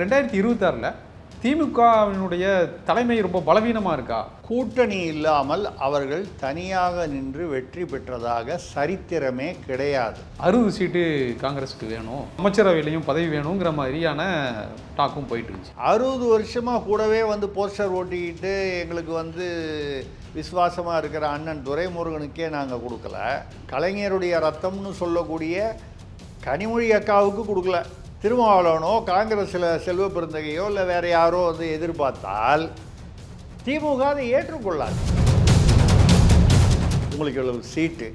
ரெண்டாயிரத்தி இருபத்தாறில் திமுகவினுடைய தலைமை ரொம்ப பலவீனமாக இருக்கா? கூட்டணி இல்லாமல் அவர்கள் தனியாக நின்று வெற்றி பெற்றதாக சரித்திரமே கிடையாது. அறுபது சீட்டு காங்கிரஸுக்கு வேணும் அமைச்சரவையிலையும் பதவி வேணுங்கிற மாதிரியான டாக்கும் போயிட்டு இருந்துச்சு அறுபது வருஷமாக கூடவே வந்து போஸ்டர் ஓட்டிக்கிட்டு எங்களுக்கு வந்து விசுவாசமாக இருக்கிற அண்ணன் துரைமுருகனுக்கே நாங்கள் கொடுக்கல. கலைஞருடைய ரத்தம்னு சொல்லக்கூடிய கனிமொழி அக்காவுக்கு கொடுக்கல. திருமாவளவனோ காங்கிரஸில் செல்வ பெருந்தகையோ இல்லை வேறு யாரோ வந்து எதிர்பார்த்தால் திமுக அதை ஏற்றுக்கொள்ளாது. உங்களுக்கு இவ்வளவு சீட்டு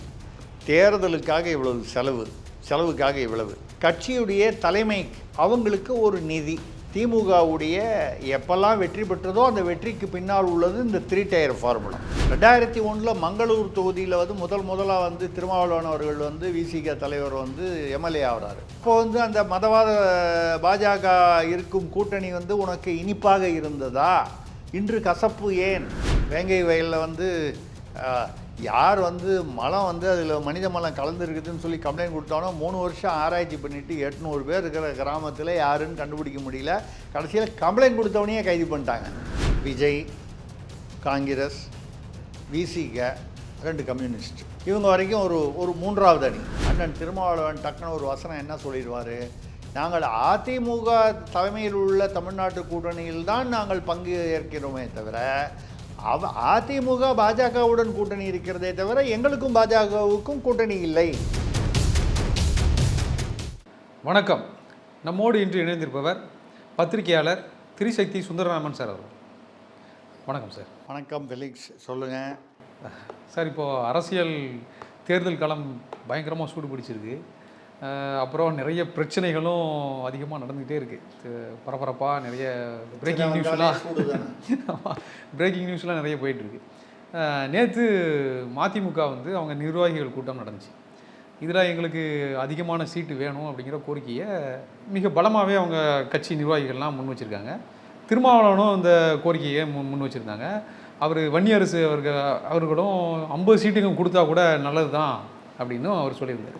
தேர்தலுக்காக இவ்வளவு செலவு செலவுக்காக இவ்வளவு. கட்சியுடைய தலைமை அவங்களுக்கு ஒரு நிதி. திமுகவுடைய எப்பெல்லாம் வெற்றி பெற்றதோ அந்த வெற்றிக்கு பின்னால் உள்ளது இந்த த்ரீ டயர் ஃபார்முலா ரெண்டாயிரத்தி ஒன்றில் மங்களூர் தொகுதியில் வந்து முதல் முதலாக வந்து திருமாவளவன் அவர்கள் வந்து விசிக தலைவர் வந்து எம்எல்ஏ ஆகிறாரு. இப்போ வந்து அந்த மதவாத பாஜக இருக்கும் கூட்டணி வந்து உனக்கு இனிப்பாக இருந்ததா? இன்று கசப்பு ஏன்? வேங்கை வயலில் வந்து யார் வந்து மலம் வந்து அதில் மனித மலம் கலந்துருக்குதுன்னு சொல்லி கம்ப்ளைண்ட் கொடுத்தானோ மூணு வருஷம் ஆராய்ச்சி பண்ணிவிட்டு எட்நூறு பேர் இருக்கிற கிராமத்தில் யாருன்னு கண்டுபிடிக்க முடியல. கடைசியில் கம்ப்ளைண்ட் கொடுத்தவனையே கைது பண்ணிட்டாங்க. விஜய் காங்கிரஸ் விசிக ரெண்டு கம்யூனிஸ்ட் இவங்க வரைக்கும் ஒரு ஒரு மூன்றாவது அணி. அண்ணன் திருமாவளவன் டக்குன்னு ஒரு வசனம் என்ன சொல்லிடுவார்? நாங்கள் அதிமுக தலைமையில் உள்ள தமிழ்நாட்டு கூட்டணியில் தான் நாங்கள் பங்கு ஏற்கிறோமே தவிர அவ அதிமுக பாஜகவுடன் கூட்டணி இருக்கிறதே தவிர எங்களுக்கும் பாஜகவுக்கும் கூட்டணி இல்லை. வணக்கம். நம்மோடு இன்று இணைந்திருப்பவர் பத்திரிகையாளர் திரிசக்தி சுந்தரராமன் சார் அவர் வணக்கம் சார். வணக்கம் ஃபெலிக்ஸ் சொல்லுங்கள் சார் இப்போது அரசியல் தேர்தல் களம் பயங்கரமாக சூடு பிடிச்சிருக்கு அப்புறம் நிறைய பிரச்சனைகளும் அதிகமாக நடந்துக்கிட்டே இருக்குது பரபரப்பாக நிறைய பிரேக்கிங் நியூஸ்லாம் பிரேக்கிங் நியூஸ்லாம் நிறைய போயிட்டுருக்கு நேற்று மதிமுக வந்து அவங்க நிர்வாகிகள் கூட்டம் நடந்துச்சு. இதில் எங்களுக்கு அதிகமான சீட்டு வேணும் அப்படிங்கிற கோரிக்கையை மிக பலமாகவே அவங்க கட்சி நிர்வாகிகள்லாம் முன் வச்சுருக்காங்க. திருமாவளவனும் அந்த கோரிக்கையை முன் முன் வச்சுருந்தாங்க. அவர் வன்னியரசு அவர்கள் அவர்களும் ஐம்பது சீட்டுக்கும் கொடுத்தா கூட நல்லது தான் அப்படின்னும் அவர் சொல்லியிருந்தார்.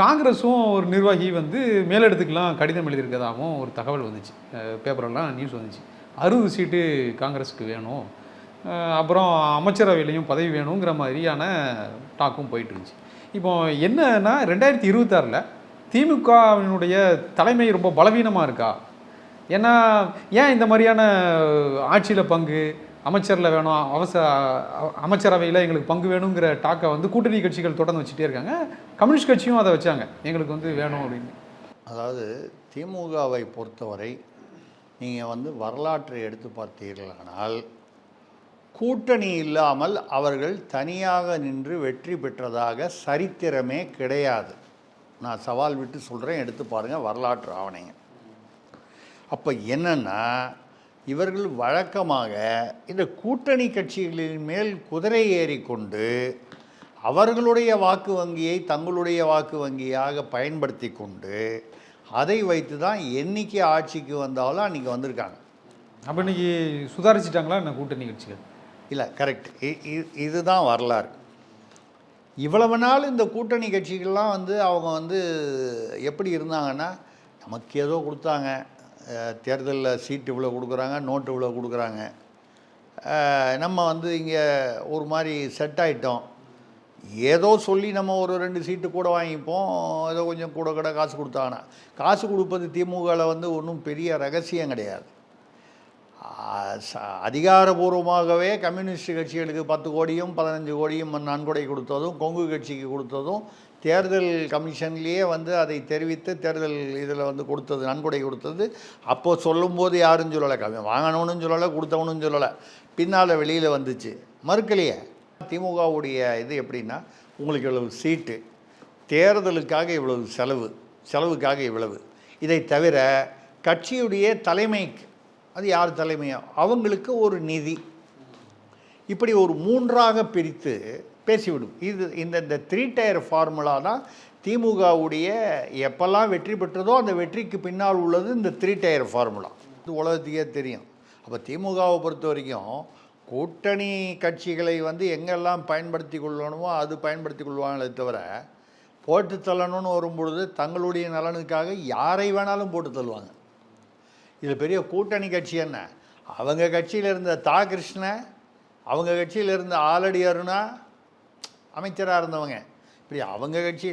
காங்கிரஸும் ஒரு நிர்வாகி வந்து மேலிடத்துக்கெலாம் கடிதம் எழுதியிருக்கதாகவும் ஒரு தகவல் வந்துச்சு. பேப்பரெல்லாம் நியூஸ் வந்துச்சு. அறுபது சீட்டு காங்கிரஸுக்கு வேணும். அப்புறம் அமைச்சரவையிலையும் பதவி வேணுங்கிற மாதிரியான டாக்கும் போயிட்டு இருந்துச்சு. இப்போ என்னன்னா ரெண்டாயிரத்தி இருபத்தாறில் திமுகவினுடைய தலைமை ரொம்ப பலவீனமாக இருக்கா? ஏன்னா ஏன் இந்த மாதிரியான ஆட்சியில் பங்கு? அமைச்சரில் வேணும் அவசர அமைச்சரவையில் எங்களுக்கு பங்கு வேணுங்கிற டாக்கை வந்து கூட்டணி கட்சிகள் தொடர்ந்து வச்சுட்டே இருக்காங்க. கம்யூனிஸ்ட் கட்சியும் அதை வச்சாங்க. எங்களுக்கு வந்து வேணும் அப்படின்னு. அதாவது திமுகவை பொறுத்தவரை நீங்கள் வந்து வரலாற்றை எடுத்து பார்த்தீர்களானால் கூட்டணி இல்லாமல் அவர்கள் தனியாக நின்று வெற்றி பெற்றதாக சரித்திரமே கிடையாது. நான் சவால் விட்டு சொல்கிறேன் எடுத்து பாருங்கள் வரலாற்று ஆவணைங்க அப்போ என்னென்னா இவர்கள் வழக்கமாக இந்த கூட்டணி கட்சிகளின் மேல் குதிரை ஏறிக்கொண்டு அவர்களுடைய வாக்கு வங்கியை தங்களுடைய வாக்கு வங்கியாக பயன்படுத்தி கொண்டு அதை வைத்து தான் என்னைக்கு ஆட்சிக்கு வந்தாலும் அன்றைக்கி வந்திருக்காங்க. அப்போ இன்னைக்கு சுதாரிச்சிட்டாங்களா என்ன கூட்டணி கட்சிகள்? இல்லை கரெக்ட் இதுதான் வரலாறு. இவ்வளவு நாள் இந்த கூட்டணி கட்சிகள்லாம் வந்து அவங்க வந்து எப்படி இருந்தாங்கன்னா நமக்கு ஏதோ கொடுத்தாங்க. தேர்தலில் சீட்டு இவ்வளோ கொடுக்குறாங்க நோட்டு இவ்வளோ கொடுக்குறாங்க. நம்ம வந்து இங்கே ஒரு மாதிரி செட் ஆகிட்டோம் ஏதோ சொல்லி நம்ம ஒரு ரெண்டு சீட்டு கூட வாங்கிப்போம். ஏதோ கொஞ்சம் கூட கூட காசு கொடுத்தாங்கன்னா காசு கொடுப்பது திமுகவில் வந்து ஒன்றும் பெரிய ரகசியம் கிடையாது. அதிகாரபூர்வமாகவே கம்யூனிஸ்ட் கட்சிகளுக்கு பத்து கோடியும் பதினஞ்சு கோடியும் நன்கொடை கொடுத்ததும் கொங்கு கட்சிக்கு கொடுத்ததும் தேர்தல் கமிஷன்லேயே வந்து அதை தெரிவித்து தேர்தல் இதில் வந்து கொடுத்தது நன்கொடை கொடுத்தது. அப்போது சொல்லும்போது யாரும் சொல்லலை. கம்மி வாங்கினவனும் சொல்லலை கொடுத்தவனும் சொல்லலை. பின்னால் வெளியில் வந்துச்சு. மறுக்கலையே. திமுகவுடைய இது எப்படின்னா உங்களுக்கு இவ்வளவு சீட்டு தேர்தலுக்காக இவ்வளவு செலவு செலவுக்காக இவ்வளவு. இதை தவிர கட்சியுடைய தலைமை அது யார் தலைமையோ அவங்களுக்கு ஒரு நிதி. இப்படி ஒரு மூன்றாக பிரித்து பேசிவிடும். இது இந்த இந்த த்ரீ டயர் ஃபார்முலா தான் திமுகவுடைய எப்பெல்லாம் வெற்றி பெற்றதோ அந்த வெற்றிக்கு பின்னால் உள்ளது இந்த த்ரீ டயர் ஃபார்முலா இது உலகத்துக்கே தெரியும். அப்போ திமுகவை பொறுத்த வரைக்கும் கூட்டணி கட்சிகளை வந்து எங்கெல்லாம் பயன்படுத்தி கொள்ளணுமோ அது பயன்படுத்தி கொள்வாங்களே தவிர போட்டு தள்ளணும்னு வரும்பொழுது தங்களுடைய நலனுக்காக யாரை வேணாலும் போட்டு தள்ளுவாங்க. இது பெரிய கூட்டணி கட்சி என்ன? அவங்க கட்சியில் இருந்த தா கிருஷ்ணன் அவங்க கட்சியில் இருந்த ஆலடி அருணா அமைச்சராக இருந்தவங்க. இப்படி அவங்க கட்சி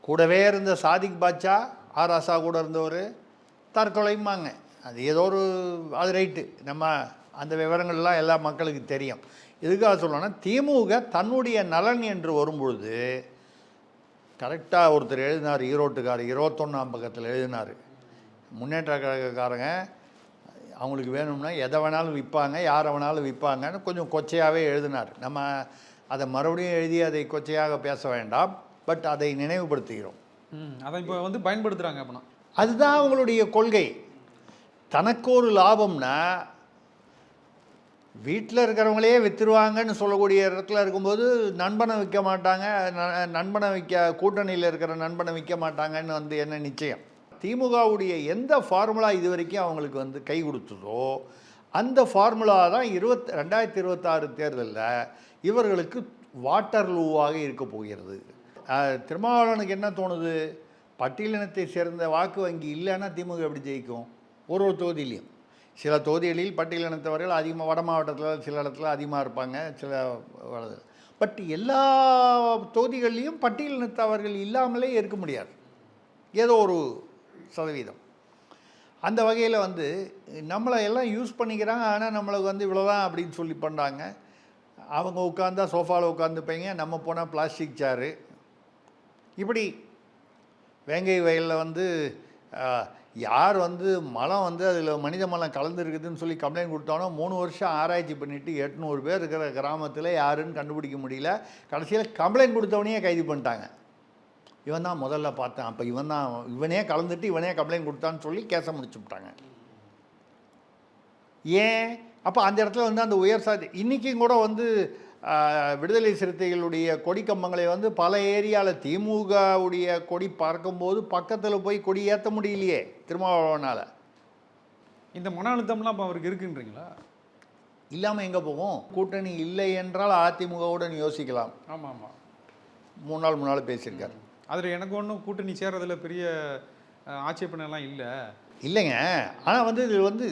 கூடவே இருந்த சாதிக் பாட்சா ஆர் ஆசா கூட இருந்தவர் தற்கொலைம்பாங்க. அது ஏதோ ஒரு அது ரைட்டு. நம்ம அந்த விவரங்கள்லாம் எல்லா மக்களுக்கு தெரியும். எதுக்காக சொல்லணும்னா திமுக தன்னுடைய நலன் என்று வரும்பொழுது கரெக்டாக ஒருத்தர் எழுதினார் ஈரோட்டுக்கார் இருபத்தொன்னாம் பக்கத்தில் எழுதினார். முன்னேற்ற கழகக்காரங்க அவங்களுக்கு வேணும்னா எதை வேணாலும் விற்பாங்க யாரை வேணாலும் விற்பாங்கன்னு கொஞ்சம் கொச்சையாகவே எழுதினார். நம்ம அதை மறுபடியும் எழுதி அதை கொச்சையாக பேச வேண்டாம் பட் அதை நினைவுபடுத்துகிறோம். அதை இப்போ வந்து பயன்படுத்துகிறாங்க அப்படின்னா அதுதான் அவங்களுடைய கொள்கை. தனக்கு ஒரு லாபம்னா வீட்டில் இருக்கிறவங்களே விற்றுருவாங்கன்னு சொல்லக்கூடிய இடத்துல இருக்கும்போது நண்பனை விற்க மாட்டாங்க ந- நண்பனை விற்க கூட்டணியில் இருக்கிற நண்பனை விற்க மாட்டாங்கன்னு வந்து என்ன நிச்சயம்? திமுகவுடைய எந்த ஃபார்முலா இது வரைக்கும் அவங்களுக்கு வந்து கை கொடுத்ததோ அந்த ஃபார்முலா தான் இருபத் ரெண்டாயிரத்தி இருபத்தாறு தேர்தலில் இவர்களுக்கு வாட்டர் லூவாக இருக்க போகிறது. திருமாவளவனுக்கு என்ன தோணுது? பட்டியலினத்தை சேர்ந்த வாக்கு வங்கி இல்லைன்னா திமுக எப்படி ஜெயிக்கும்? ஒரு ஒரு தொகுதியிலையும். சில தொகுதிகளில் பட்டியலினத்தவர்கள் அதிகமாக வட மாவட்டத்தில் சில இடத்துல அதிகமாக இருப்பாங்க சில பட் எல்லா தொகுதிகள்லேயும் பட்டியலினத்தவர்கள் இல்லாமலே இருக்க முடியாது. ஏதோ ஒரு சதவீதம். அந்த வகையில் வந்து நம்மளை எல்லாம் யூஸ் பண்ணிக்கிறாங்க ஆனால் நம்மளுக்கு வந்து இவ்வளோதான் அப்படின்னு சொல்லி பண்ணுறாங்க அவங்க உட்காந்தா சோஃபாவில் உட்காந்துப்பீங்க நம்ம போனால் பிளாஸ்டிக் சேரு இப்படி வேங்கை வயலில் வந்து யார் வந்து மலம் வந்து அதில் மனித மலம் கலந்துருக்குதுன்னு சொல்லி கம்ப்ளைண்ட் கொடுத்தானோ மூணு வருஷம் ஆராய்ச்சி பண்ணிவிட்டு எட்நூறு பேர் இருக்கிற கிராமத்தில் யாருன்னு கண்டுபிடிக்க முடியல. கடைசியில் கம்ப்ளைண்ட் கொடுத்தவனையே கைது பண்ணிட்டாங்க. இவன் தான் முதல்ல பார்த்தேன். அப்போ இவன் தான் இவனே கலந்துட்டு இவனே கம்ப்ளைண்ட் கொடுத்தான்னு சொல்லி கேஸை முடிச்சு விட்டாங்க. ஏன்? அப்போ அந்த இடத்துல வந்து அந்த உயர் சாதி இன்றைக்கும் கூட வந்து விடுதலை சிறுத்தைகளுடைய கொடி கம்பங்களை வந்து பல ஏரியாவில் திமுகவுடைய கொடி பார்க்கும்போது பக்கத்தில் போய் கொடி ஏற்ற முடியலையே திருமாவளவனால். இந்த மன அழுத்தம்லாம் இப்போ அவருக்கு இருக்குன்றீங்களா? இல்லாமல் எங்கே போகும்? கூட்டணி இல்லை என்றால் அதிமுகவுடன் யோசிக்கலாம். ஆமாம். ஆமாம் மூணு நாள் மூணு நாள் பேசியிருக்காரு. அதில் எனக்கு ஒன்றும் கூட்டணி சேர்றதுல பெரிய அஹ், ஆட்சேபனைலாம் இல்லை. இல்லைங்க. ஆனால் வந்து இது வந்து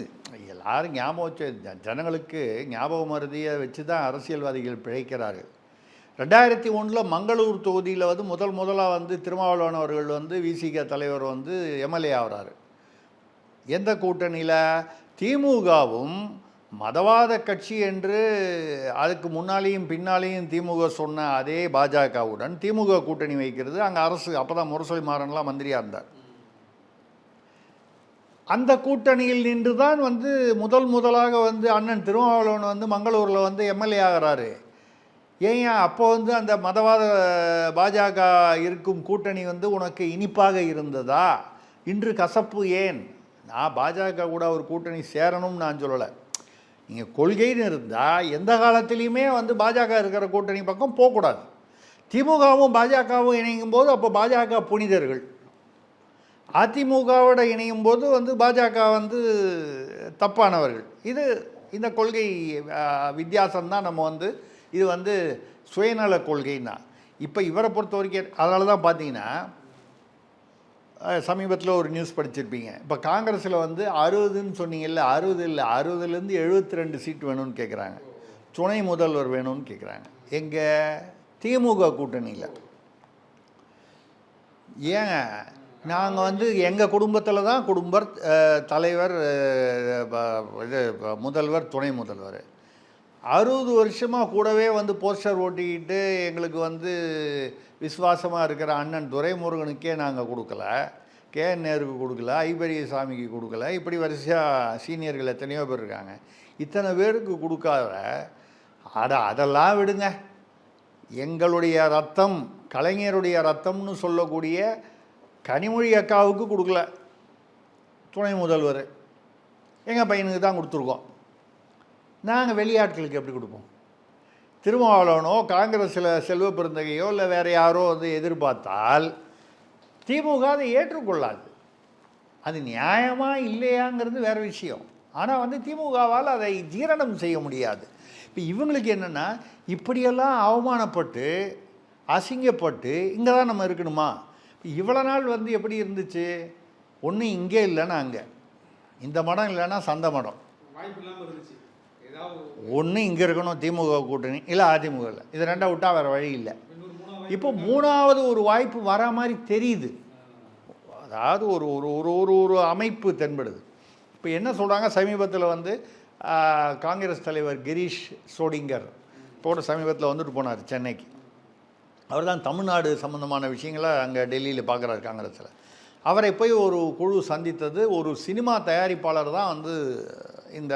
எல்லாரும் ஞாபகம் வச்ச ஜனங்களுக்கு ஞாபக மருதியை வச்சு தான் அரசியல்வாதிகள் பிழைக்கிறார்கள். ரெண்டாயிரத்தி ஒன்றில் மங்களூர் தொகுதியில் வந்து முதல் முதலாக வந்து திருமாவளவன் அவர்கள் வந்து விசிக தலைவர் வந்து எம்எல்ஏ ஆகிறாரு. எந்த கூட்டணியில்? திமுகவும் மதவாத கட்சி என்று அதுக்கு முன்னாலேயும் பின்னாலேயும் திமுக சொன்ன அதே பாஜகவுடன் திமுக கூட்டணி வைக்கிறது. அங்கே அரசு அப்போ தான் முரசொலி மாறன்லாம் மந்திரியாக இருந்தார். அந்த கூட்டணியில் நின்று தான் வந்து முதல் முதலாக வந்து அண்ணன் திருமாவளவன் வந்து மங்களூரில் வந்து எம்எல்ஏ ஆகிறாரு. ஏன் அப்போ வந்து அந்த மதவாத பாஜக இருக்கும் கூட்டணி வந்து உனக்கு இனிப்பாக இருந்ததா? இன்று கசப்பு ஏன்? நான் பாஜக கூட ஒரு கூட்டணி சேரணும்னு நான் சொல்லலை. நீங்கள் கொள்கைன்னு இருந்தால் எந்த காலத்துலேயுமே வந்து பாஜக இருக்கிற கூட்டணி பக்கம் போகக்கூடாது. திமுகவும் பாஜகவும் இணையும் போது அப்போ பாஜக புனிதர்கள். அதிமுகவோட இணையும் போது வந்து பாஜக வந்து தப்பானவர்கள். இது இந்த கொள்கை வித்தியாசம்தான் நம்ம வந்து இது வந்து சுயநல கொள்கைன்னா. இப்போ இவரை பொறுத்த வரைக்கும் அதனால தான் பார்த்தீங்கன்னா சமீபத்தில் ஒரு நியூஸ் படிச்சிருப்பீங்க. இப்போ காங்கிரஸில் வந்து அறுபதுன்னு சொன்னீங்கல்ல அறுபது இல்லை அறுபதுலேருந்து எழுபத்தி ரெண்டு சீட் வேணும்னு கேட்குறாங்க துணை முதல்வர் வேணும்னு கேட்குறாங்க எங்கள் திமுக கூட்டணியில் ஏங்க நாங்கள் வந்து எங்கள் குடும்பத்தில் தான் குடும்பர் தலைவர் இது முதல்வர் துணை முதல்வர். அறுபது வருஷமாக கூடவே வந்து போஸ்டர் ஓட்டிக்கிட்டு எங்களுக்கு வந்து விசுவாசமாக இருக்கிற அண்ணன் துரைமுருகனுக்கே நாங்கள் கொடுக்கல. கே என் நேருக்கு கொடுக்கல ஐபெரிய சாமிக்கு கொடுக்கல. இப்படி வரிசையாக சீனியர்கள் எத்தனையோ பேர் இருக்காங்க. இத்தனை பேருக்கு கொடுக்காத அட அதெல்லாம் விடுங்க. எங்களுடைய ரத்தம் கலைஞருடைய ரத்தம்னு சொல்லக்கூடிய கனிமொழி அக்காவுக்கு கொடுக்கல. துணை முதல்வர். எங்கள் பையனுக்கு தான் கொடுத்துருக்கோம். நாங்கள் வெளியாட்களுக்கு எப்படி கொடுப்போம்? திருமாவளவனோ காங்கிரஸில் செல்வ பெருந்தகையோ இல்லை வேறு யாரோ வந்து எதிர்பார்த்தால் திமுக அதை ஏற்றுக்கொள்ளாது. அது நியாயமாக இல்லையாங்கிறது வேறு விஷயம். ஆனால் வந்து திமுகவால் அதை ஜீரணம் செய்ய முடியாது. இப்போ இவங்களுக்கு என்னென்னா இப்படியெல்லாம் அவமானப்பட்டு அசிங்கப்பட்டு இங்கே தான் நம்ம இருக்கணுமா? இப்போ இவ்வளோ நாள் வந்து எப்படி இருந்துச்சு? ஒன்று இங்கே இல்லைன்னா அங்கே இந்த மடம் இல்லைன்னா சந்த மடம். வாய்ப்பு இல்லாமல் இருந்துச்சு. ஒன்று இங்கே இருக்கணும் திமுக கூட்டணி இல்லை அதிமுகவில் இது ரெண்டை விட்டால் வேறு வழி இல்லை. இப்போ மூணாவது ஒரு வாய்ப்பு வர மாதிரி தெரியுது. அதாவது ஒரு ஒரு ஒரு ஒரு ஒரு அமைப்பு தென்படுது. இப்போ என்ன சொல்கிறாங்க சமீபத்தில் வந்து காங்கிரஸ் தலைவர் கிரீஷ் சோடிங்கர் போன சமீபத்தில் வந்துட்டு போனார் சென்னைக்கு. அவர் தான் தமிழ்நாடு சம்மந்தமான விஷயங்களை அங்கே டெல்லியில் பார்க்குறாரு காங்கிரஸில். அவரை போய் ஒரு குழு சந்தித்தது ஒரு சினிமா தயாரிப்பாளர் தான் வந்து இந்த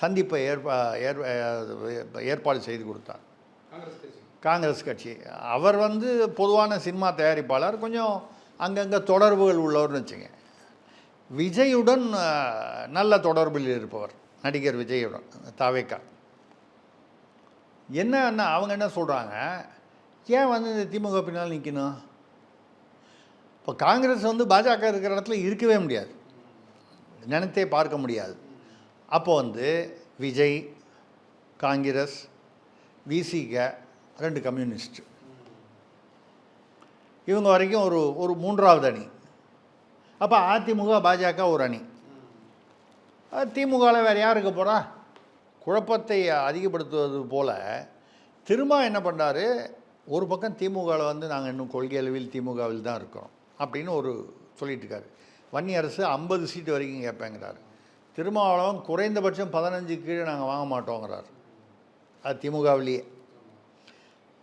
சந்திப்பை ஏற்பா ஏற் ஏற்பாடு செய்து கொடுத்தார். காங்கிரஸ் கட்சி. அவர் வந்து பொதுவான சினிமா தயாரிப்பாளர். கொஞ்சம் அங்கங்கே தொடர்புகள் உள்ளவர்னு வச்சுங்க. விஜயுடன் நல்ல தொடர்பில் இருப்பவர். நடிகர் விஜயுடன் தாவேக்கா. என்ன அவங்க என்ன சொல்கிறாங்க ஏன் வந்து இந்த திமுக பின்னால் நிற்கணும் இப்போ காங்கிரஸ் வந்து பாஜக இருக்கிற இடத்துல இருக்கவே முடியாது. நினைத்தே பார்க்க முடியாது. அப்போ வந்து விஜய் காங்கிரஸ் விசிக ரெண்டு கம்யூனிஸ்ட். இவங்க வரைக்கும் ஒரு ஒரு மூன்றாவது அணி. அப்போ அதிமுக பாஜக ஒரு அணி. திமுகவில் வேறு யார் இருக்க போகிறா குழப்பத்தை அதிகப்படுத்துவது போல் திரும்ப என்ன பண்ணார் ஒரு பக்கம் திமுகவில் வந்து நாங்கள் இன்னும் கொள்கை அளவில் திமுகவில் தான் இருக்கிறோம் அப்படின்னு ஒரு சொல்லிட்டு இருக்காரு. வன்னி அரசு ஐம்பது சீட்டு வரைக்கும் கேட்பேங்கிறாரு. திருமாவளவன் குறைந்தபட்சம் பதினஞ்சு கீழே நாங்கள் வாங்க மாட்டோங்கிறார். அது திமுகவிலேயே.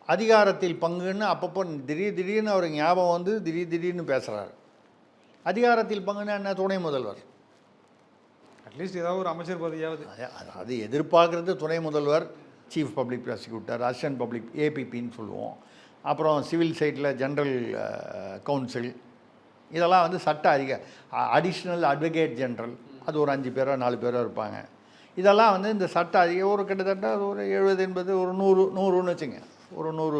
அதிகாரத்தில் பங்குன்னு அப்பப்போ திடீர் திடீர்னு அவர் ஞாபகம் வந்து திடீர் திடீர்னு பேசுகிறாரு அதிகாரத்தில் பங்குன்னா என்ன? துணை முதல்வர். அட்லீஸ்ட் ஏதாவது ஒரு அமைச்சர் பதவியாவது. அது- அது- அது எதிர்பார்க்குறது துணை முதல்வர். Chief public prosecutor assistant public ஏபிபின்னு சொல்லுவோம். அப்புறம் சிவில் சைட்டில் ஜென்ரல் கவுன்சில் இதெல்லாம் வந்து சட்ட அதிக அடிஷ்னல் அட்வொகேட் ஜெனரல் அது ஒரு அஞ்சு பேரோ நாலு பேரோ இருப்பாங்க. இதெல்லாம் வந்து இந்த சட்ட அதிக ஒரு கிட்டத்தட்ட அது ஒரு எழுபது எண்பது ஒரு நூறு நூறுன்னு வச்சுங்க. ஒரு நூறு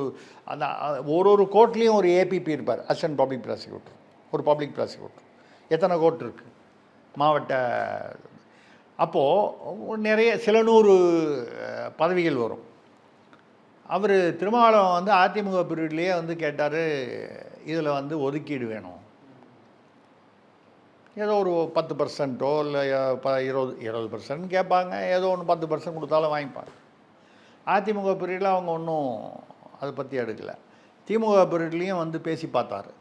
அந்த ஒரு ஒரு கோர்ட்லேயும் ஒரு ஏபிபி இருப்பார். Assistant public prosecutor. ஒரு பப்ளிக் ப்ராசிக்யூட்டர். எத்தனை கோர்ட் இருக்குது மாவட்ட அப்போது நிறைய சில நூறு பதவிகள் வரும். அவர் திருமாவளவன் வந்து அதிமுக பீரியட்லேயே வந்து கேட்டார் இதில் வந்து ஒதுக்கீடு வேணும். ஏதோ ஒரு பத்து பர்சன்ட்டோ இல்லை ப இருபது இருபது பர்சன்ட் கேட்பாங்க. ஏதோ ஒன்று பத்து பர்சன்ட் கொடுத்தாலும் வாங்கிப்பாங்க. அதிமுக பீரியடில் அவங்க ஒன்றும் அதை பற்றி எடுக்கலை. திமுக பீரியட்லேயும் வந்து பேசி பார்த்தாரு.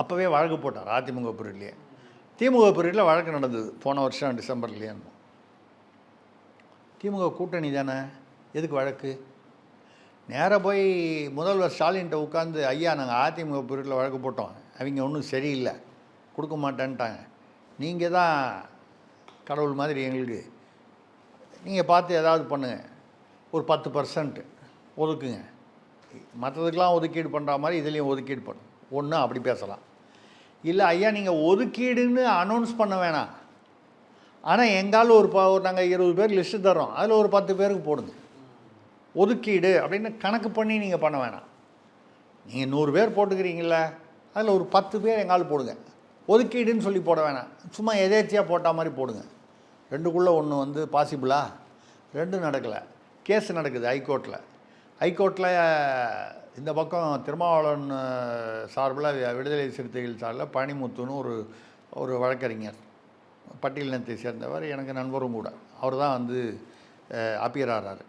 அப்போவே வழக்கு போட்டார் அதிமுக பீரியட்லேயே திமுக பீரியடில் வழக்கு நடந்தது போன வருஷம் டிசம்பர்லேயே திமுக கூட்டணி தானே? எதுக்கு வழக்கு? நேராக போய் முதல்வர் ஸ்டாலின்கிட்ட உட்காந்து ஐயா நாங்கள் அதிமுக பீரியடில் வழக்கு போட்டோம். அவங்க ஒன்றும் சரியில்லை. கொடுக்க மாட்டேன்ட்டாங்க. நீங்கள் தான் கடவுள் மாதிரி எங்களுக்கு. நீங்கள் பார்த்து ஏதாவது பண்ணுங்கள் ஒரு பத்து பர்சன்ட் ஒதுக்குங்க. மற்றதுக்கெலாம் ஒதுக்கீடு பண்ணுற மாதிரி இதுலேயும் ஒதுக்கீடு பண்ணு. ஒன்று அப்படி பேசலாம். இல்லை ஐயா நீங்கள் ஒதுக்கீடுன்னு அனௌன்ஸ் பண்ண வேணாம். ஆனால் எங்காலும் ஒரு ப நாங்கள் இருபது பேர் லிஸ்ட்டு தரோம் அதில் ஒரு பத்து பேருக்கு போடுங்க. ஒதுக்கீடு அப்படின்னு கணக்கு பண்ணி நீங்கள் பண்ண வேணாம். நீங்கள் நூறு பேர் போட்டுக்கிறீங்கள அதில் ஒரு பத்து பேர் எங்காலும் போடுங்க. ஒதுக்கீடுன்னு சொல்லி போட வேணாம். சும்மா எதேச்சியாக போட்ட மாதிரி போடுங்க. ரெண்டுக்குள்ளே ஒன்று வந்து பாசிபிளா ரெண்டும் நடக்கலை. கேஸ் நடக்குது ஹைகோர்ட்டில் ஹைகோர்ட்டில் இந்த பக்கம் திருமாவளவன் சார்பில் விடுதலை சிறுத்தைகள் சார்பில் பழனிமுத்துன்னு ஒரு ஒரு வழக்கறிஞர் பட்டியலினத்தை சேர்ந்தவர் எனக்கு நண்பரும் கூட. அவர் தான் வந்து அப்பியர் ஆகிறார்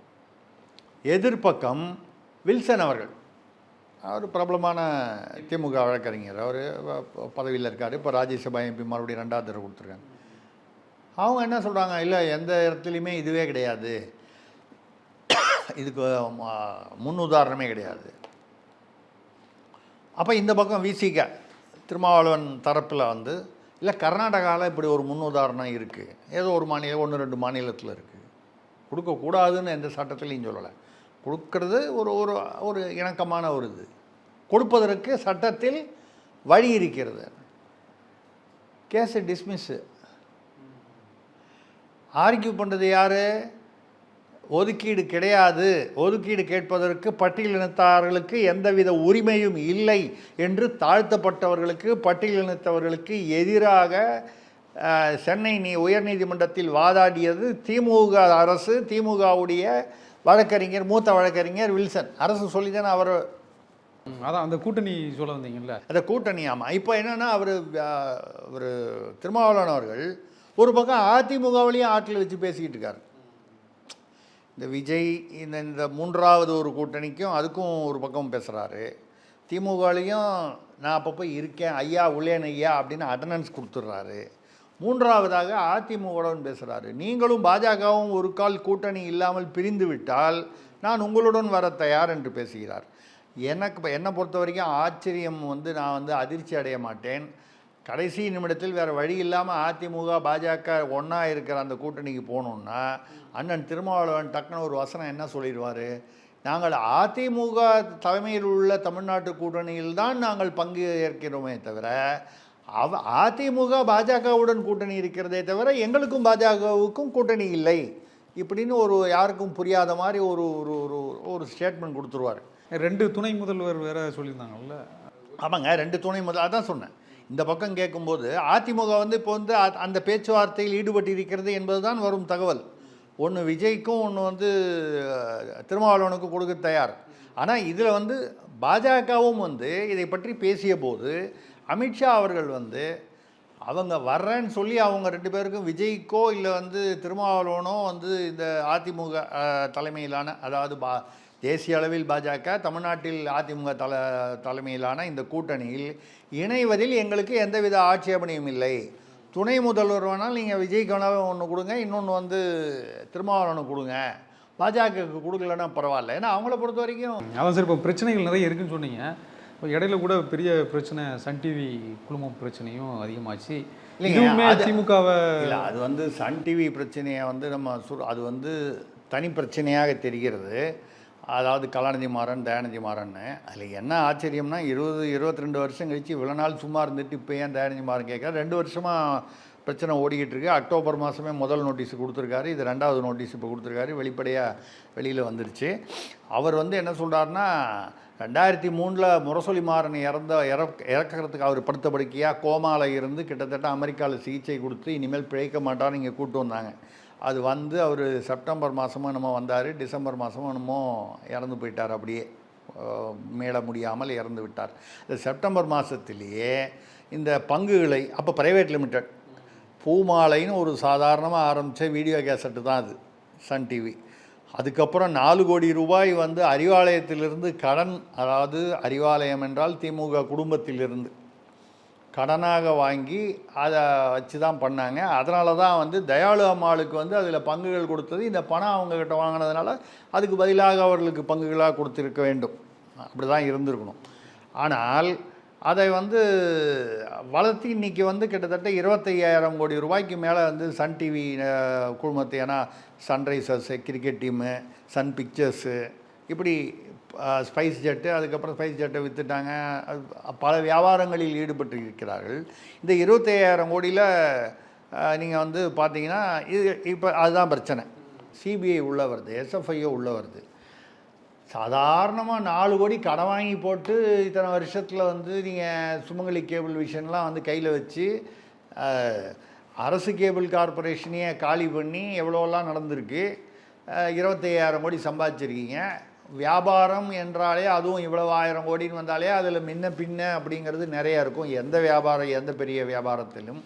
எதிர்ப்பக்கம் வில்சன் அவர்கள். அவர் பிரபலமான திமுக வழக்கறிஞர். அவர் பதவியில் இருக்கார். இப்போ ராஜ்யசபா எம்பி மறுபடியும் ரெண்டாவது தடவை கொடுத்துருக்காங்க அவங்க என்ன சொல்கிறாங்க இல்லை எந்த இடத்துலையுமே இதுவே கிடையாது. இதுக்கு முன் உதாரணமே கிடையாது. அப்போ இந்த பக்கம் விசிக திருமாவளவன் தரப்பில் வந்து இல்லை கர்நாடகாவில் இப்படி ஒரு முன் உதாரணம் இருக்குது ஏதோ ஒரு மாநிலம் ஒன்று ரெண்டு மாநிலத்தில் இருக்குது கொடுக்கக்கூடாதுன்னு எந்த சட்டத்திலையும் சொல்லலை. கொடுக்கறது ஒரு ஒரு ஒரு இணக்கமான ஒரு இது. கொடுப்பதற்கு சட்டத்தில் வழி இருக்கிறது. கேஸு டிஸ்மிஸ்ஸு ஆர்கியூ பண்ணுறது யார்? ஒதுக்கீடு கிடையாது. ஒதுக்கீடு கேட்பதற்கு பட்டியலினத்தார்களுக்கு எந்தவித உரிமையும் இல்லை என்று தாழ்த்தப்பட்டவர்களுக்கு பட்டியலினத்தவர்களுக்கு எதிராக சென்னை நீ உயர்நீதிமன்றத்தில் வாதாடியது திமுக அரசு. திமுகவுடைய வழக்கறிஞர் மூத்த வழக்கறிஞர் வில்சன். அரசு சொல்லி தானே அவர் அதான் அந்த கூட்டணி சொல்ல வந்தீங்கல்ல. அந்த கூட்டணி ஆமாம் இப்போ என்னென்னா அவர் ஒரு திருமாவளவன் அவர்கள் ஒரு பக்கம் அதிமுகவிலையும் ஆட்டில் வச்சு பேசிக்கிட்டு இருக்காரு. இந்த விஜய் இந்த இந்த மூன்றாவது ஒரு கூட்டணிக்கும் அதுக்கும் ஒரு பக்கம் பேசுகிறாரு திமுகலையும் நான் அப்பப்போ இருக்கேன் ஐயா உள்ளேன் ஐயா அப்படின்னு அட்டண்டன்ஸ் கொடுத்துட்றாரு. மூன்றாவதாக அதிமுகவுடன் பேசுகிறாரு நீங்களும் பாஜகவும் ஒரு கால் கூட்டணி இல்லாமல் பிரிந்து விட்டால் நான் உங்களுடன் வர தயார் என்று பேசுகிறார். எனக்கு என்னை பொறுத்த வரைக்கும் ஆச்சரியம் வந்து நான் வந்து அதிர்ச்சி அடைய மாட்டேன். கடைசி நிமிடத்தில் வேறு வழி இல்லாமல் அதிமுக பாஜக ஒன்றா இருக்கிற அந்த கூட்டணிக்கு போகணுன்னா அண்ணன் திருமாவளவன் டக்குன்னு ஒரு வசனம் என்ன சொல்லிடுவார்? நாங்கள் அதிமுக தலைமையில் உள்ள தமிழ்நாட்டு கூட்டணியில் தான் நாங்கள் பங்கு ஏற்கிறோமே தவிர அவ அதிமுக பாஜகவுடன் கூட்டணி இருக்கிறதே தவிர எங்களுக்கும் பாஜகவுக்கும் கூட்டணி இல்லை இப்படின்னு ஒரு யாருக்கும் புரியாத மாதிரி ஒரு ஒரு ஒரு ஒரு ஸ்டேட்மெண்ட் கொடுத்துருவார். ரெண்டு துணை முதல்வர் வேற சொல்லியிருந்தாங்கல்ல. ஆமாங்க ரெண்டு துணை முதல் அதான் சொன்னேன். இந்த பக்கம் கேட்கும்போது அதிமுக வந்து இப்போ வந்து அ- அந்த பேச்சுவார்த்தையில் ஈடுபட்டு இருக்கிறது என்பதுதான் வரும் தகவல். ஒன்று விஜய்க்கும் ஒன்று வந்து அஹ், திருமாவளவனுக்கும் கொடுக்க தயார். ஆனால் இதில் வந்து பாஜகவும் வந்து இதை பற்றி பேசிய போது அமித்ஷா அவர்கள் வந்து அவங்க வர்றேன்னு சொல்லி அவங்க ரெண்டு பேருக்கும் விஜய்க்கோ இல்லை வந்து திருமாவளவனோ வந்து இந்த அதிமுக தலைமையிலான அதாவது பா தேசிய அளவில் பாஜக தமிழ்நாட்டில் அதிமுக தல தலைமையிலான இந்த கூட்டணியில் இணைவதில் எங்களுக்கு எந்தவித ஆட்சேபனையும் இல்லை. துணை முதல்வர் வேணால் நீங்கள் விஜய்க்கு வேணாலும் ஒன்று கொடுங்க இன்னொன்று வந்து திருமாவளவனு கொடுங்க. பாஜகவுக்கு கொடுக்கலன்னா பரவாயில்ல. ஏன்னா அவங்கள பொறுத்த வரைக்கும் அதான் சார் இப்போ பிரச்சனைகள் நிறைய இருக்குன்னு சொன்னீங்க. இடையில கூட பெரிய பிரச்சனை சன் டிவி குழுமம் பிரச்சனையும் அதிகமாச்சு. இதுவுமே அது- திமுகவை இல்லை அது வந்து சன் டிவி பிரச்சனையை வந்து நம்ம சுர் அது வந்து தனி பிரச்சனையாக தெரிகிறது. அதாவது கலாநிதி மாறன் தயாநிதி மாறன்னு. அதில் என்ன ஆச்சரியம்னா இருபது இருபத்தி ரெண்டு வருஷம் கழிச்சு இவ்வளோ நாள் சும்மா இருந்துட்டு இப்போ ஏன் தயாநிதி மாறன் கேட்க ரெண்டு வருஷமாக பிரச்சனை ஓடிக்கிட்டு இருக்கு அக்டோபர் மாதமே முதல் நோட்டீஸ் கொடுத்துருக்காரு. இது ரெண்டாவது நோட்டீஸ் இப்போ கொடுத்துருக்காரு. வெளிப்படையாக வெளியில் வந்துருச்சு. அவர் வந்து என்ன சொல்கிறாருன்னா ரெண்டாயிரத்தி மூணில் முரசொலி மாறன் இறந்த இறக் இறக்கிறதுக்கு அவர் படுத்த படுக்கையாக கோமால இருந்து கிட்டத்தட்ட அமெரிக்காவில் சிகிச்சை கொடுத்து இனிமேல் பிழைக்க மாட்டான்னு இங்கே கூப்பிட்டு வந்தாங்க. அது வந்து அவர் செப்டம்பர் மாதமும் நம்ம வந்தார். டிசம்பர் மாதமும் என்னமோ இறந்து போயிட்டார். அப்படியே மேட முடியாமல் இறந்து விட்டார். இந்த செப்டம்பர் மாதத்திலேயே இந்த பங்குகளை அப்போ ப்ரைவேட் லிமிடெட் பூமாலைன்னு ஒரு சாதாரணமாக ஆரம்பித்த வீடியோ கேசட்டு தான் அது சன் டிவி. அதுக்கப்புறம் நாலு கோடி ரூபாய் வந்து அறிவாலயத்திலிருந்து கடன் அதாவது அறிவாலயம் என்றால் திமுக குடும்பத்திலிருந்து கடனாக வாங்கி அதை வச்சு தான் பண்ணாங்க. அதனால தான் வந்து தயாளு அம்மாளுக்கு வந்து அதில் பங்குகள் கொடுத்தது. இந்த பணம் அவங்கக்கிட்ட வாங்கினதுனால அதுக்கு பதிலாக அவர்களுக்கு பங்குகளாக கொடுத்துருக்க வேண்டும். அப்படி தான் இருந்திருக்கணும். ஆனால் அதை வந்து வளர்த்து இன்றைக்கி வந்து கிட்டத்தட்ட இருபத்தையாயிரம் கோடி ரூபாய்க்கு மேலே வந்து சன் டிவி குழுமத்து ஏன்னா Sunrisers cricket team Sun Pictures இப்படி ஸ்பைஸ் ஜெட்டு அதுக்கப்புறம் ஸ்பைஸ் ஜெட்டை விற்றுட்டாங்க அது பல வியாபாரங்களில் ஈடுபட்டு இருக்கிறார்கள் இந்த இருபத்தையாயிரம் கோடியில் நீங்கள் வந்து பார்த்தீங்கன்னா இது இப்போ அதுதான் பிரச்சனை. சிபிஐ உள்ள வருது எஸ்எஃப்ஐயோ உள்ள வருது. சாதாரணமாக நாலு கோடி கடன் வாங்கி போட்டு இத்தனை வருஷத்தில் வந்து நீங்கள் சுமங்கலி கேபிள் விஷன்லாம் வந்து கையில் வச்சு அரசு கேபிள் கார்ப்பரேஷனையே காலி பண்ணி எவ்வளோலாம் நடந்திருக்கு இருபத்தையாயிரம் கோடி சம்பாதிச்சிருக்கீங்க. வியாபாரம் என்றாலே அதுவும் இவ்வளவு ஆயிரம் கோடின்னு வந்தாலே அதில் முன்ன பின்ன அப்படிங்கிறது நிறைய இருக்கும். எந்த வியாபாரம் எந்த பெரிய வியாபாரத்திலும்.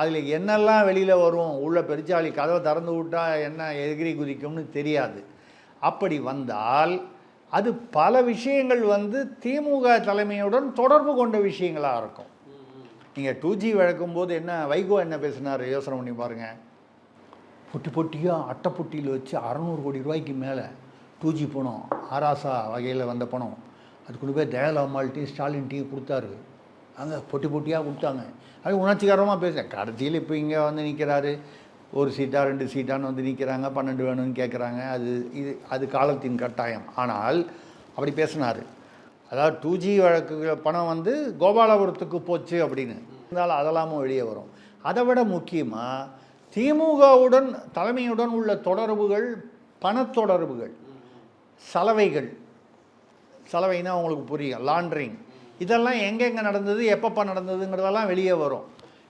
அதில் என்னெல்லாம் வெளியில் வரும் உள்ள பெருச்சாளி கதவை திறந்து விட்டால் என்ன எகிரி குதிக்கும்னு தெரியாது. அப்படி வந்தால் அது பல விஷயங்கள் வந்து திமுக தலைமையுடன் தொடர்பு கொண்ட விஷயங்களாக இருக்கும். நீங்கள் டூ ஜி வழக்கும்போது என்ன வைகோ என்ன பேசினார்? யோசனை பண்ணி பாருங்கள் பொட்டி பொட்டியாக அட்டை பொட்டியில் வச்சு அறநூறு கோடி ரூபாய்க்கு மேலே டூ ஜி பணம் ஆராசா வகையில் வந்த பணம். அது கொண்டு போய் ஸ்டாலின் டீ கொடுத்தாரு. அங்கே பொட்டி பொட்டியாக கொடுத்தாங்க. அது உணர்ச்சிகரமாக பேசுகிறேன் கடைசியில் இப்போ இங்கே வந்து நிற்கிறாரு ஒரு சீட்டாக ரெண்டு சீட்டான்னு வந்து நிற்கிறாங்க பன்னெண்டு வேணும்னு கேட்குறாங்க அது இது அது காலத்தின் கட்டாயம். ஆனால் அப்படி பேசினார். அதாவது டூ ஜி வழக்கு பணம் வந்து கோபாலபுரத்துக்கு போச்சு அப்படின்னு. இருந்தாலும் அதெல்லாமும் வெளியே வரும். அதை விட முக்கியமாக திமுகவுடன் தலைமையுடன் உள்ள தொடர்புகள் பணத்தொடர்புகள் சலவைகள். சலவைன்னா உங்களுக்கு புரியும். லாண்ட்ரிங். இதெல்லாம் எங்கெங்கே நடந்தது எப்பப்போ நடந்ததுங்கிறதெல்லாம் வெளியே வரும்.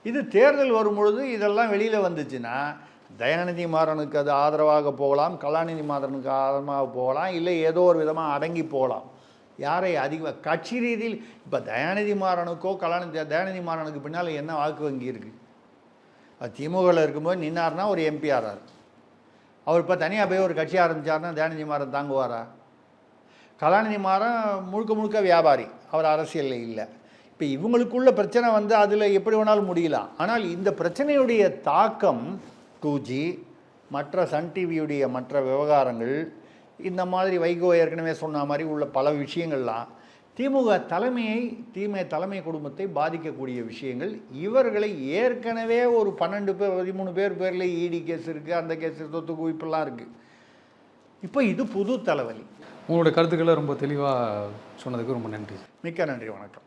இது தேர்தல் வரும்பொழுது இதெல்லாம் வெளியில் வந்துச்சுன்னா தயாநிதி மாறனுக்கு அது ஆதரவாக போகலாம் கலாநிதி மாறனுக்கு ஆதரவாக போகலாம் இல்லை ஏதோ ஒரு விதமாக அடங்கி போகலாம். யாரை அதிக கட்சி ரீதியில் இப்போ தயாநிதி மாறனுக்கோ கலாநிதி தயாநிதி மாறனுக்கு பின்னால் என்ன வாக்கு வங்கி இருக்குது அது திமுகவில் இருக்கும்போது நின்னார்னா ஒரு எம்பி ஆறார். அவர் இப்போ தனியாக போய் ஒரு கட்சி ஆரம்பித்தார்னா தயாநிதி மாறன் தாங்குவாரா? கலாநிதி மாறன் முழுக்க முழுக்க வியாபாரி. அவர் அரசியலில் இல்லை. இப்போ இவங்களுக்குள்ள பிரச்சனை வந்து அதில் எப்படி வேணாலும் முடியலாம். ஆனால் இந்த பிரச்சனையுடைய தாக்கம் டூ ஜி மற்ற சன் டிவியுடைய மற்ற விவகாரங்கள் இந்த மாதிரி வைகோ ஏற்கனவே சொன்ன மாதிரி உள்ள பல விஷயங்கள்லாம் திமுக தலைமையை தீமை தலைமை குடும்பத்தை பாதிக்கக்கூடிய விஷயங்கள் இவர்களை ஏற்கனவே ஒரு பன்னெண்டு பேர் பதிமூணு பேர் பேரில் இடி கேஸ் இருக்குது அந்த கேஸ் சொத்து குவிப்பெல்லாம் இருக்குது இப்போ இது புது தலைவலி. உங்களோட கருத்துக்களை ரொம்ப தெளிவாக சொன்னதுக்கு ரொம்ப நன்றி. மிக்க நன்றி வணக்கம்.